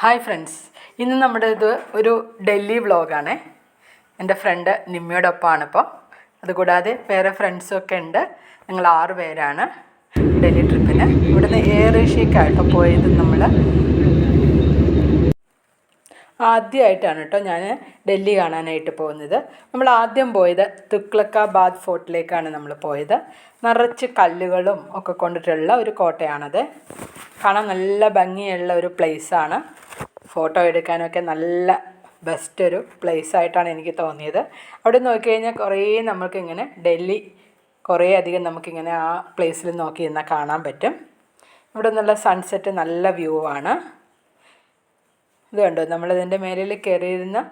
Hi friends ഇന്ന് നമ്മുടെ ഇത് ഒരു ഡൽഹി വ്ളോഗാണ് എന്റെ ഫ്രണ്ട് നിമ്മയോടൊപ്പമാണ് ഇപ്പോൾ അതുകൂടാതെ വേറെ ഫ്രണ്ട്സൊക്കെ ഉണ്ട്. ഞങ്ങൾ ആറ് പേരാണ് ഡൽഹി ട്രിപ്പിന് ഇവിടുന്ന് എയർ ഏഷ്യക്കായിട്ടോ പോയത് നമ്മൾ ആദ്യമായിട്ടാണ് കേട്ടോ ഞാൻ ഡൽഹി കാണാനായിട്ട് പോകുന്നത്. നമ്മൾ ആദ്യം പോയത് തുക്ലക്കാബാദ് ഫോർട്ടിലേക്കാണ് നമ്മൾ പോയത്. നിറച്ച് കല്ലുകളും ഒക്കെ കൊണ്ടിട്ടുള്ള ഒരു കോട്ടയാണത്. കാണാൻ നല്ല ഭംഗിയുള്ള ഒരു പ്ലേസാണ് ഫോട്ടോ എടുക്കാനൊക്കെ നല്ല ബെസ്റ്റ് ഒരു പ്ലേസ് ആയിട്ടാണ് എനിക്ക് തോന്നിയത്. അവിടെ നോക്കിക്കഴിഞ്ഞാൽ കുറേ നമുക്കിങ്ങനെ ഡൽഹി കുറേ അധികം നമുക്കിങ്ങനെ ആ പ്ലേസിൽ നോക്കി നിന്നാൽ കാണാൻ പറ്റും. ഇവിടെ നിന്നുള്ള സൺസെറ്റ് നല്ല വ്യൂ ആണ്. ഇത് കണ്ടോ? നമ്മളിതിന്റെ മേലിൽ നോക്കിയപ്പോൾ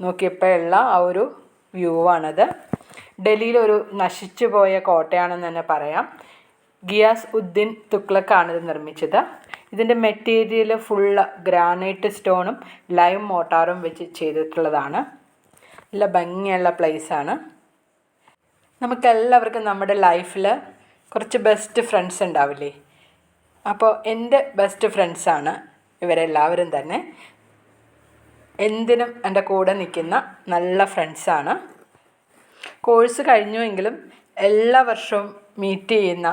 നോക്കിയപ്പോഴുള്ള ആ ഒരു വ്യൂ ആണത്. ഡൽഹിയിൽ ഒരു നശിച്ചു പോയ കോട്ടയാണെന്ന് തന്നെ പറയാം. ഗിയാസ് ഉദ്ദീൻ തുഗ്ലക്കാണ് ഇത് നിർമ്മിച്ചത്. ഇതിന്റെ മെറ്റീരിയൽ ഫുള്ള് ഗ്രാനൈറ്റ് സ്റ്റോണും ലൈം മോട്ടാറും വെച്ച് ചെയ്തിട്ടുള്ളതാണ്. നല്ല ഭംഗിയുള്ള പ്ലേസാണ് നമുക്കെല്ലാവർക്കും നമ്മുടെ ലൈഫിൽ കുറച്ച് ബെസ്റ്റ് ഫ്രണ്ട്സ് ഉണ്ടാവില്ലേ? അപ്പോൾ എന്റെ ബെസ്റ്റ് ഫ്രണ്ട്സാണ് ഇവരെല്ലാവരും തന്നെ. എന്തിനും എന്റെ കൂടെ നിൽക്കുന്ന നല്ല ഫ്രണ്ട്സാണ് കോഴ്സ് കഴിഞ്ഞുവെങ്കിലും എല്ലാ വർഷവും മീറ്റ് ചെയ്യുന്ന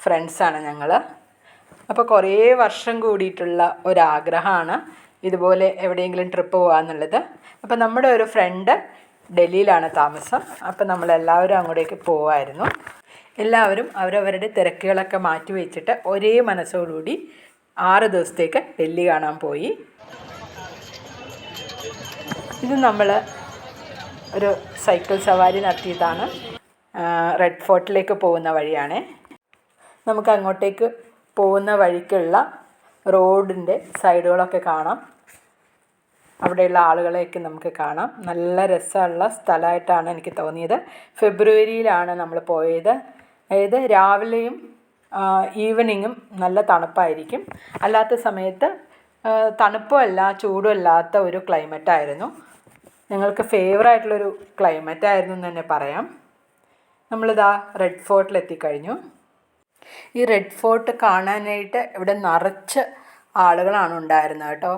ഫ്രണ്ട്സാണ് ഞങ്ങൾ അപ്പോൾ കുറേ വർഷം കൂടിയിട്ടുള്ള ഒരാഗ്രഹമാണ് ഇതുപോലെ എവിടെയെങ്കിലും ട്രിപ്പ് പോകാമെന്നുള്ളത് അപ്പോൾ നമ്മുടെ ഒരു ഫ്രണ്ട് ഡൽഹിയിലാണ് താമസം. അപ്പോൾ നമ്മളെല്ലാവരും അങ്ങോട്ടേക്ക് പോവായിരുന്നു. എല്ലാവരും അവരവരുടെ തിരക്കുകളൊക്കെ മാറ്റി വെച്ചിട്ട് ഒരേ മനസ്സോടുകൂടി ആറ് ദിവസത്തേക്ക് ഡൽഹി കാണാൻ പോയി. ഇത് നമ്മൾ ഒരു സൈക്കിൾ സവാരി നടത്തിയതാണ്. റെഡ് ഫോർട്ടിലേക്ക് പോകുന്ന വഴിയാണേ. നമുക്ക് അങ്ങോട്ടേക്ക് പോകുന്ന വഴിക്കുള്ള റോഡിന്റെ സൈഡുകളൊക്കെ കാണാം. അവിടെയുള്ള ആളുകളെയൊക്കെ നമുക്ക് കാണാം. നല്ല രസമുള്ള സ്ഥലമായിട്ടാണ് എനിക്ക് തോന്നിയത്. ഫെബ്രുവരിയിലാണ് നമ്മൾ പോയത്. അതായത് രാവിലെയും ഈവനിങ്ങും നല്ല തണുപ്പായിരിക്കും. അല്ലാത്ത സമയത്ത് തണുപ്പുമല്ല ചൂടും അല്ലാത്ത ഒരു ക്ലൈമറ്റായിരുന്നു. ഞങ്ങൾക്ക് ഫേവറായിട്ടുള്ളൊരു ക്ലൈമറ്റായിരുന്നു എന്ന് തന്നെ പറയാം. നമ്മളിതാ റെഡ് ഫോർട്ടിൽ എത്തിക്കഴിഞ്ഞു ഈ റെഡ് ഫോർട്ട് കാണാനായിട്ട് ഇവിടെ നിറച്ച് ആളുകളാണ് ഉണ്ടായിരുന്നത് കേട്ടോ.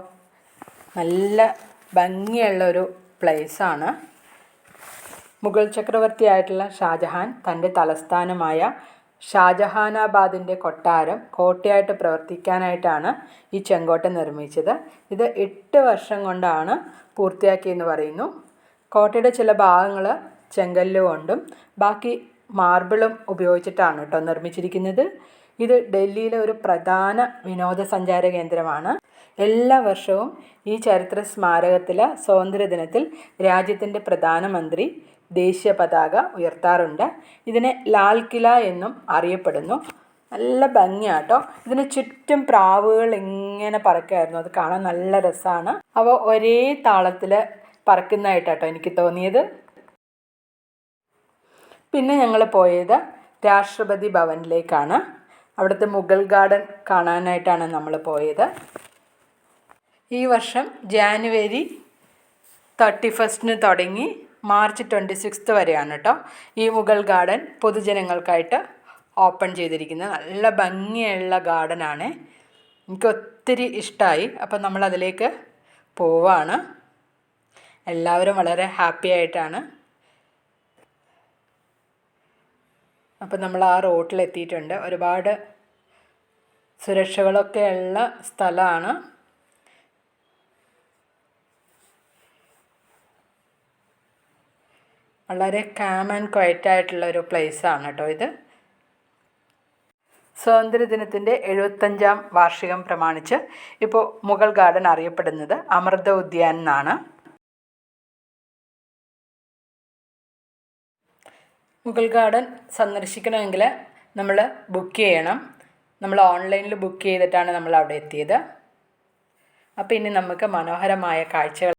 നല്ല ഭംഗിയുള്ള ഒരു പ്ലേസാണ് മുഗൾ ചക്രവർത്തിയായിട്ടുള്ള ഷാജഹാൻ തന്റെ തലസ്ഥാനമായ ഷാജഹാനാബാദിന്റെ കൊട്ടാരം കോട്ടയായിട്ട് പ്രവർത്തിക്കാനായിട്ടാണ് ഈ ചെങ്കോട്ട നിർമ്മിച്ചത്. ഇത് എട്ട് വർഷം കൊണ്ടാണ് പൂർത്തിയാക്കിയെന്ന് പറയുന്നു. കോട്ടയുടെ ചില ഭാഗങ്ങൾ ചെങ്കല്ലുകൊണ്ടും ബാക്കി മാർബിളും ഉപയോഗിച്ചിട്ടാണ് കേട്ടോ നിർമ്മിച്ചിരിക്കുന്നത്. ഇത് ഡൽഹിയിലെ ഒരു പ്രധാന വിനോദസഞ്ചാര കേന്ദ്രമാണ്. എല്ലാ വർഷവും ഈ ചരിത്ര സ്മാരകത്തിലെ സ്വാതന്ത്ര്യദിനത്തിൽ രാജ്യത്തിന്റെ പ്രധാനമന്ത്രി ദേശീയ പതാക ഉയർത്താറുണ്ട്. ഇതിനെ ലാൽ കില എന്നും അറിയപ്പെടുന്നു. നല്ല ഭംഗിയാട്ടോ ഇതിന് ചുറ്റും പ്രാവുകൾ ഇങ്ങനെ പറക്കായിരുന്നു. അത് കാണാൻ നല്ല രസമാണ് അവ ഒരേ താളത്തിൽ പറക്കുന്നതായിട്ടാട്ടോ എനിക്ക് തോന്നിയത്. പിന്നെ ഞങ്ങൾ പോയത് രാഷ്ട്രപതി ഭവനിലേക്കാണ്. അവിടുത്തെ മുഗൾ ഗാർഡൻ കാണാനായിട്ടാണ് നമ്മൾ പോയത്. ഈ വർഷം ജാനുവരി തേർട്ടി ഫസ്റ്റിന് തുടങ്ങി മാർച്ച് ട്വന്റി സിക്സ്ത് വരെയാണ് കേട്ടോ ഈ മുഗൾ ഗാർഡൻ പൊതുജനങ്ങൾക്കായിട്ട് ഓപ്പൺ ചെയ്തിരിക്കുന്നത്. നല്ല ഭംഗിയുള്ള ഗാർഡനാണ്. എനിക്ക് ഒത്തിരി ഇഷ്ടമായി അപ്പം നമ്മളതിലേക്ക് പോവാണ്. എല്ലാവരും വളരെ ഹാപ്പി ആയിട്ടാണ്. അപ്പം നമ്മൾ ആ റോട്ടിലെത്തിയിട്ടുണ്ട്. ഒരുപാട് സുരക്ഷകളൊക്കെ ഉള്ള സ്ഥലമാണ്. വളരെ കാം ആൻഡ് ക്വയറ്റ് ആയിട്ടുള്ള ഒരു പ്ലേസാണ് കേട്ടോ ഇത്. സ്വാതന്ത്ര്യദിനത്തിന്റെ എഴുപത്തഞ്ചാം വാർഷികം പ്രമാണിച്ച് ഇപ്പോൾ മുഗൾ ഗാർഡൻ അറിയപ്പെടുന്നത് അമൃത ഉദ്യാൻ എന്നാണ്. മുഗൾ ഗാർഡൻ സന്ദർശിക്കണമെങ്കിൽ നമ്മൾ ബുക്ക് ചെയ്യണം. നമ്മൾ ഓൺലൈനിൽ ബുക്ക് ചെയ്തിട്ടാണ് നമ്മൾ അവിടെ എത്തിയത്. അപ്പോൾ ഇനി നമുക്ക് മനോഹരമായ കാഴ്ചകൾ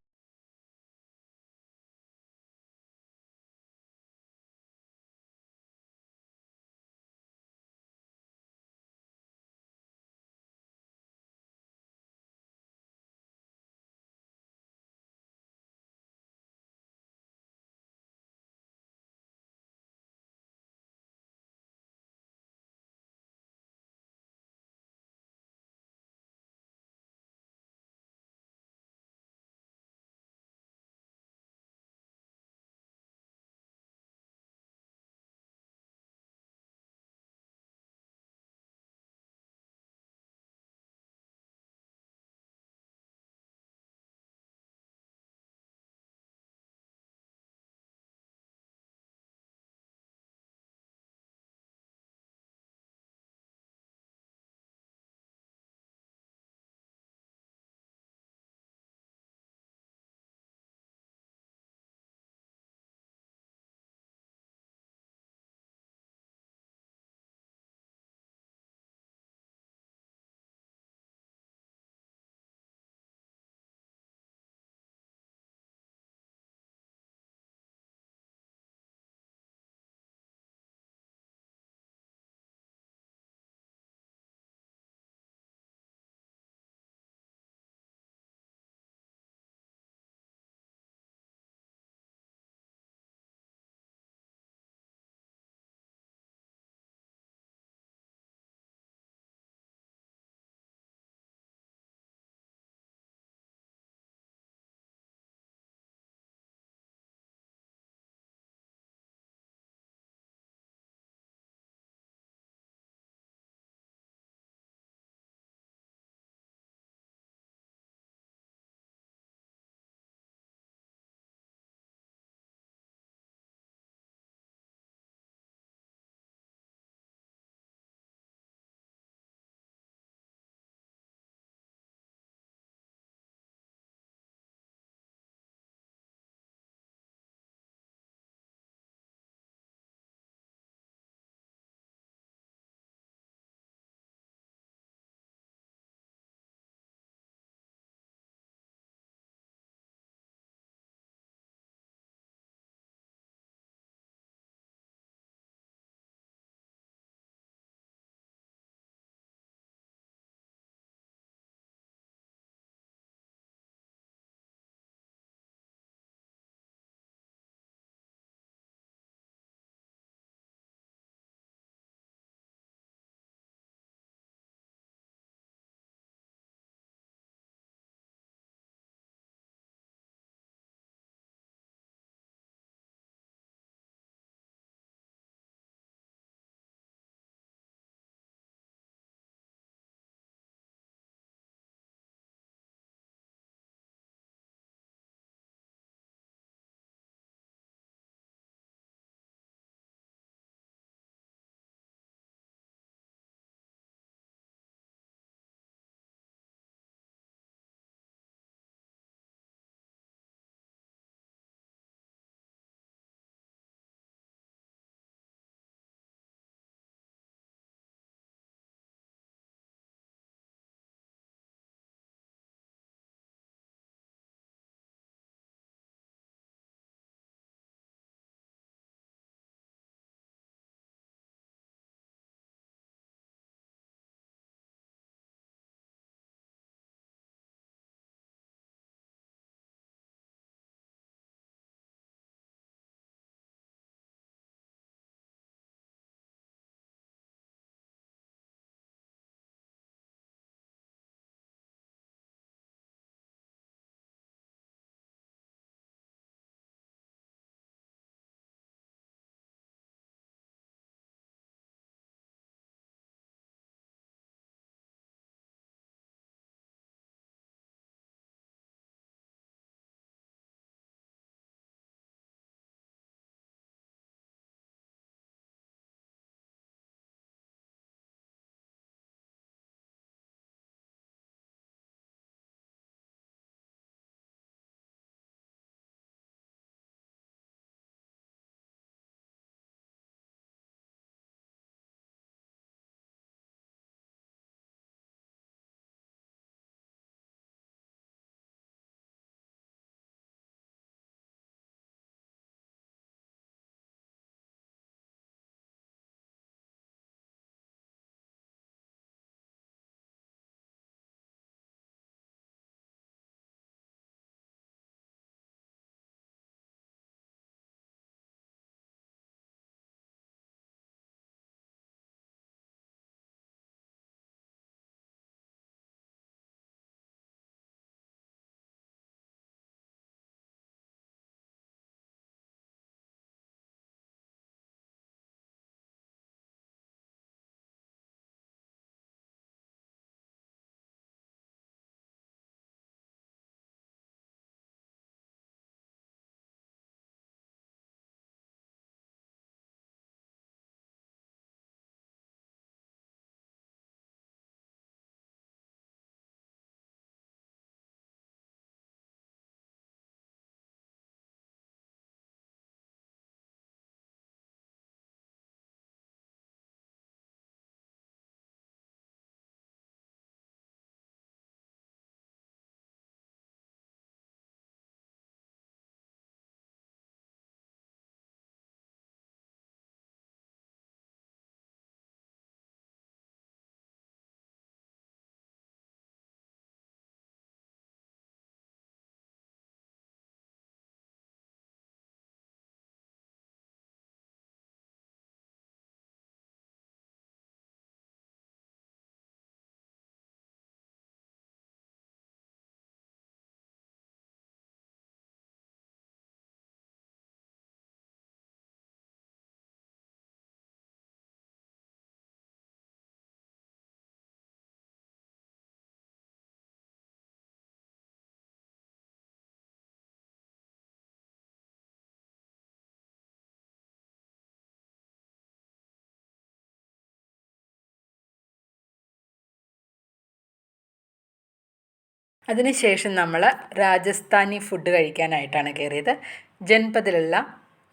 അതിനുശേഷം നമ്മൾ രാജസ്ഥാനി ഫുഡ് കഴിക്കാനായിട്ടാണ് കയറിയത് ജൻപതിലുള്ള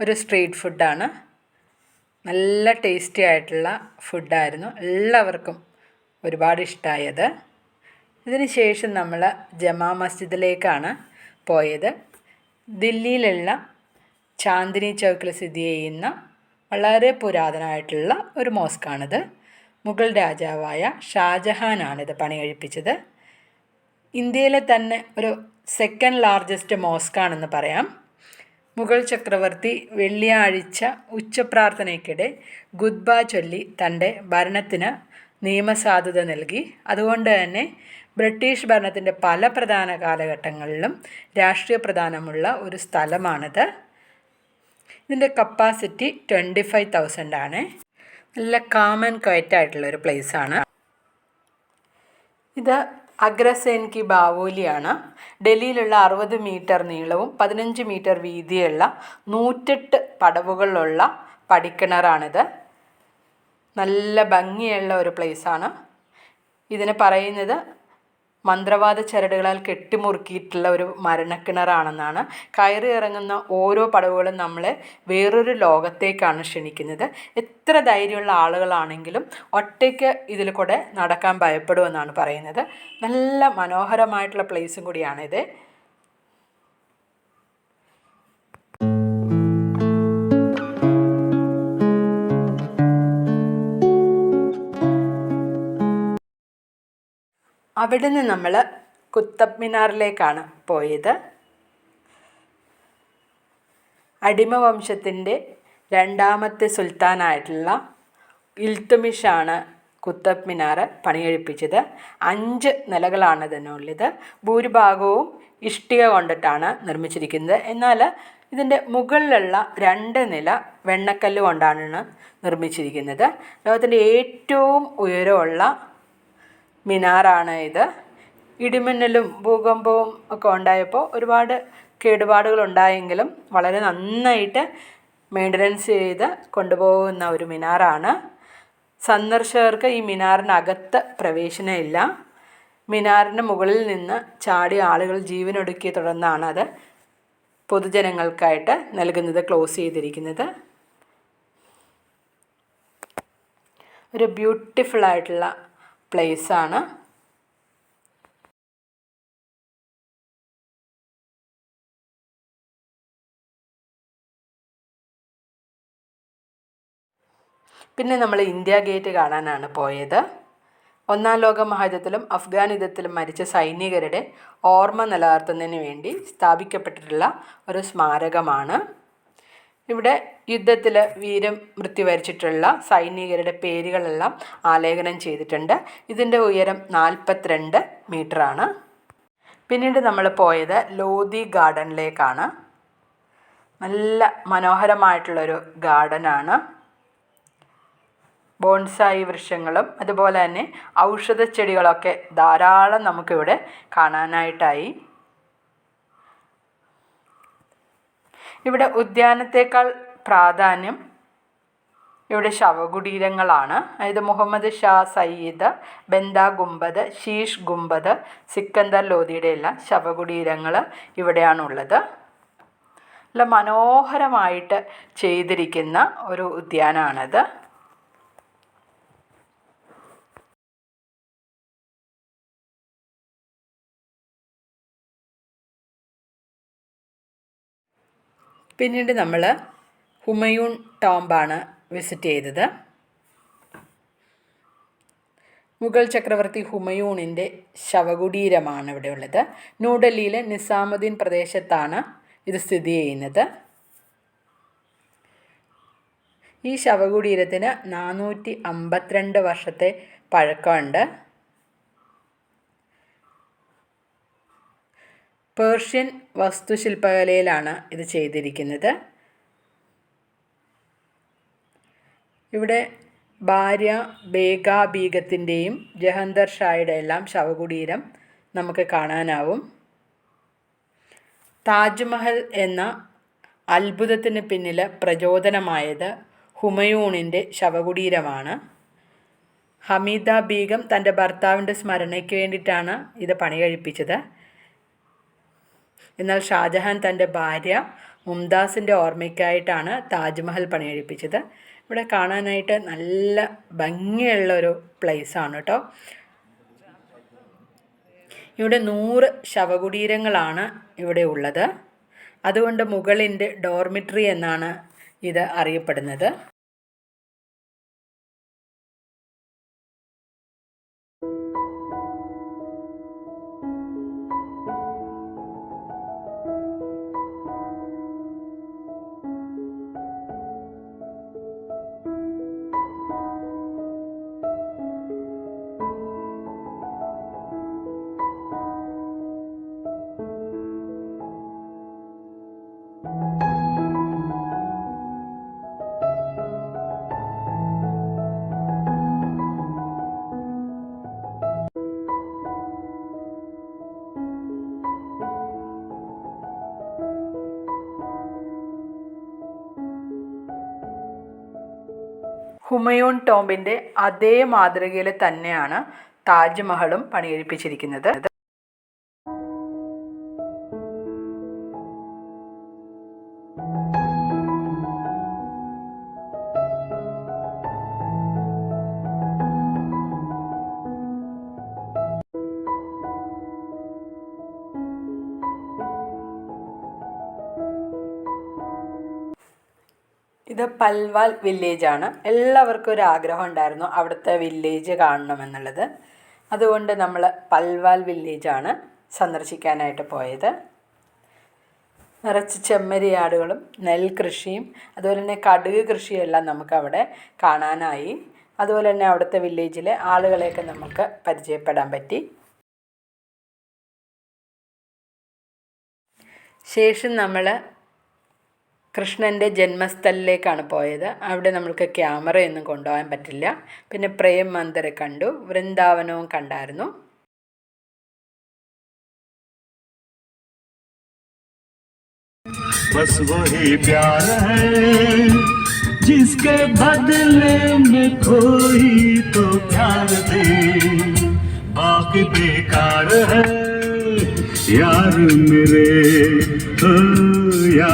ഒരു സ്ട്രീറ്റ് ഫുഡാണ് നല്ല ടേസ്റ്റി ആയിട്ടുള്ള ഫുഡായിരുന്നു എല്ലാവർക്കും ഒരുപാട് ഇഷ്ടമായത് ഇതിന് ശേഷം നമ്മൾ ജമാ മസ്ജിദിലേക്കാണ് പോയത്. ദില്ലിയിലുള്ള ചാന്ദിനി ചൗക്കിൽ സ്ഥിതി ചെയ്യുന്ന വളരെ പുരാതനമായിട്ടുള്ള ഒരു മോസ്കാണിത് മുഗൾ രാജാവായ ഷാജഹാനാണിത് പണി കഴിപ്പിച്ചത് ഇന്ത്യയിലെ തന്നെ ഒരു സെക്കൻഡ് ലാർജസ്റ്റ് മോസ്ക് ആണെന്ന് പറയാം. മുഗൾ ചക്രവർത്തി വെള്ളിയാഴ്ച ഉച്ചപ്രാർത്ഥനയ്ക്കിടെ ഗുദ്ബ ചൊല്ലി തന്റെ ഭരണത്തിന് നിയമസാധുത നൽകി. അതുകൊണ്ട് തന്നെ ബ്രിട്ടീഷ് ഭരണത്തിന്റെ പല പ്രധാന കാലഘട്ടങ്ങളിലും രാഷ്ട്രീയ പ്രധാനമുള്ള ഒരു സ്ഥലമാണിത്. ഇതിന്റെ കപ്പാസിറ്റി ട്വന്റി ഫൈവ് തൗസൻഡ് ആണ്. നല്ല കാം ആൻഡ് ക്വയറ്റ് ആയിട്ടുള്ള ഒരു പ്ലേസാണ് ഇത് അഗ്രസേൻ കി ബാവോലിയാണ്. ഡൽഹിയിലുള്ള അറുപത് മീറ്റർ നീളവും പതിനഞ്ച് മീറ്റർ വീതിയുള്ള നൂറ്റെട്ട് പടവുകളുള്ള പടിക്കിണറാണിത്. നല്ല ഭംഗിയുള്ള ഒരു പ്ലേസാണ് ഇതിന് പറയുന്നത് മന്ത്രവാദ ചരടുകളാൽ കെട്ടിമുറുക്കിയിട്ടുള്ള ഒരു മരണക്കിണറാണെന്നാണ്. കയറി ഇറങ്ങുന്ന ഓരോ പടവുകളും നമ്മളെ വേറൊരു ലോകത്തേക്കാണ് ക്ഷണിക്കുന്നത്. എത്ര ധൈര്യമുള്ള ആളുകളാണെങ്കിലും ഒറ്റയ്ക്ക് ഇതിൽ കൂടെ നടക്കാൻ ഭയപ്പെടുമെന്നാണ് പറയുന്നത്. നല്ല മനോഹരമായിട്ടുള്ള പ്ലേസും കൂടിയാണിത്. അവിടുന്ന് നമ്മൾ കുത്തബ് മിനാറിലേക്കാണ് പോയത്. അടിമ വംശത്തിന്റെ രണ്ടാമത്തെ സുൽത്താനായിട്ടുള്ള ഇൽത്തുമിഷാണ് കുത്തബ് മിനാർ പണിയെഴുപ്പിച്ചത് അഞ്ച് നിലകളാണ് ഇതിനുള്ളത് ഭൂരിഭാഗവും ഇഷ്ടിക കൊണ്ടിട്ടാണ് നിർമ്മിച്ചിരിക്കുന്നത്. എന്നാൽ ഇതിന്റെ മുകളിലുള്ള രണ്ട് നില വെണ്ണക്കല്ല് കൊണ്ടാണ് നിർമ്മിച്ചിരിക്കുന്നത്. ലോകത്തിന്റെ ഏറ്റവും ഉയരമുള്ള മിനാറാണ് ഇത്. ഇടിമിന്നലും ഭൂകമ്പവും ഒക്കെ ഉണ്ടായപ്പോൾ ഒരുപാട് കേടുപാടുകൾ ഉണ്ടായെങ്കിലും വളരെ നന്നായിട്ട് മെയിന്റനൻസ് ചെയ്ത് കൊണ്ടുപോകുന്ന ഒരു മിനാറാണ്. സന്ദർശകർക്ക് ഈ മിനാറിനകത്ത് പ്രവേശനമില്ല മിനാറിന്റെ മുകളിൽ നിന്ന് ചാടി ആളുകൾ ജീവനൊടുക്കിയ തുടർന്നാണ് അത് പൊതുജനങ്ങൾക്കായിട്ട് നൽകുന്നത് ക്ലോസ് ചെയ്തിരിക്കുന്നത്. ഒരു ബ്യൂട്ടിഫുൾ ആയിട്ടുള്ള പ്ലേസാണ് പിന്നെ നമ്മൾ ഇന്ത്യ ഗേറ്റ് കാണാനാണ് പോയത്. ഒന്നാം ലോക മഹായുദ്ധത്തിലും അഫ്ഗാൻ യുദ്ധത്തിലും മരിച്ച സൈനികരുടെ ഓർമ്മ നിലനിർത്തുന്നതിന് വേണ്ടി സ്ഥാപിക്കപ്പെട്ടിട്ടുള്ള ഒരു സ്മാരകമാണ്. ഇവിടെ യുദ്ധത്തിൽ വീരം വരിച്ചിട്ടുള്ള സൈനികരുടെ പേരുകളെല്ലാം ആലേഖനം ചെയ്തിട്ടുണ്ട്. ഇതിന്റെ ഉയരം നാൽപ്പത്തിരണ്ട് മീറ്ററാണ്. പിന്നീട് നമ്മൾ പോയത് ലോധി ഗാർഡനിലേക്കാണ്. നല്ല മനോഹരമായിട്ടുള്ളൊരു ഗാർഡനാണ്. ബോൺസായി വൃക്ഷങ്ങളും അതുപോലെ തന്നെ ഔഷധ ചെടികളൊക്കെ ധാരാളം നമുക്കിവിടെ കാണാനായിട്ടായി. ഇവിടെ ഉദ്യാനത്തേക്കാൾ പ്രാധാന്യം ഇവിടെ ശവകുടീരങ്ങളാണ്. അതായത് മുഹമ്മദ് ഷാ സയ്യിദ് ബന്ദ ഗുംബദ് ഷീഷ് ഗുംബദ് സിക്കന്ദർ ലോധിയുടെ എല്ലാം ശവകുടീരങ്ങൾ ഇവിടെയാണുള്ളത്. നല്ല മനോഹരമായിട്ട് ചെയ്തിരിക്കുന്ന ഒരു ഉദ്യാനമാണിത് പിന്നീട് നമ്മൾ ഹുമയൂൺ ടോംബാണ് വിസിറ്റ് ചെയ്തത്. മുഗൾ ചക്രവർത്തി ഹുമയൂണിന്റെ ശവകുടീരമാണ് ഇവിടെ ഉള്ളത് ന്യൂഡൽഹിയിലെ നിസാമുദ്ദീൻ പ്രദേശത്താണ് ഇത് സ്ഥിതി ചെയ്യുന്നത്. ഈ ശവകുടീരത്തിന് നാനൂറ്റി അമ്പത്തിരണ്ട് വർഷത്തെ പഴക്കമുണ്ട്. പേർഷ്യൻ വസ്തുശില്പകലയിലാണ് ഇത് ചെയ്തിരിക്കുന്നത്. ഇവിടെ ഭാര്യ ബേഗ ബീഗത്തിന്റെയും ജഹന്തർ ഷായുടെ എല്ലാം ശവകുടീരം നമുക്ക് കാണാനാവും. താജ്മഹൽ എന്ന അത്ഭുതത്തിന് പിന്നിൽ പ്രചോദനമായത് ഹുമയൂണിന്റെ ശവകുടീരമാണ്. ഹമീദ ബീഗം തന്റെ ഭർത്താവിന്റെ സ്മരണയ്ക്ക് വേണ്ടിയിട്ടാണ് ഇത് പണി കഴിപ്പിച്ചത് എന്നാൽ ഷാജഹാൻ തന്റെ ഭാര്യ മുംതാസിന്റെ ഓർമ്മയ്ക്കായിട്ടാണ് താജ്മഹൽ പണി കഴിപ്പിച്ചത് ഇവിടെ കാണാനായിട്ട് നല്ല ഭംഗിയുള്ള ഒരു പ്ലേസാണ് കേട്ടോ. ഇവിടെ നൂറ് ശവകുടീരങ്ങളാണ് ഇവിടെ ഉള്ളത്. അതുകൊണ്ട് മുകളിന്റെ ഡോർമിട്രി എന്നാണ് ഇത് അറിയപ്പെടുന്നത്. ഹുമയൂൺ ടോംബിന്റെ അതേ മാതൃകയിൽ തന്നെയാണ് താജ്മഹലും പണികഴിപ്പിച്ചിരിക്കുന്നത് ഇത് വില്ലേജ് ആണ്. എല്ലാവർക്കും ഒരു ആഗ്രഹം ഉണ്ടായിരുന്നു അവിടുത്തെ വില്ലേജ് കാണണമെന്നുള്ളത്. അതുകൊണ്ട് നമ്മൾ പൽവാൽ വില്ലേജാണ് സന്ദർശിക്കാനായിട്ട് പോയത്. നിറച്ച് ചെമ്മരിയാടുകളും നെൽകൃഷിയും അതുപോലെ തന്നെ കടുക് കൃഷിയെല്ലാം നമുക്കവിടെ കാണാനായി. അതുപോലെ തന്നെ അവിടുത്തെ വില്ലേജിലെ ആളുകളെയൊക്കെ നമുക്ക് പരിചയപ്പെടാൻ പറ്റി. ശേഷം നമ്മൾ കൃഷ്ണൻ്റെ ജന്മസ്ഥലിലേക്കാണ് പോയത് അവിടെ നമ്മൾക്ക് ക്യാമറയൊന്നും കൊണ്ടുപോകാൻ പറ്റില്ല പിന്നെ പ്രേം മന്ദിർ കണ്ടു വൃന്ദാവനവും കണ്ടായിരുന്നു बस वही प्यार है जिसके बदले में कोई तो प्यार दे बाकी बेकार है यार मेरे ओ यार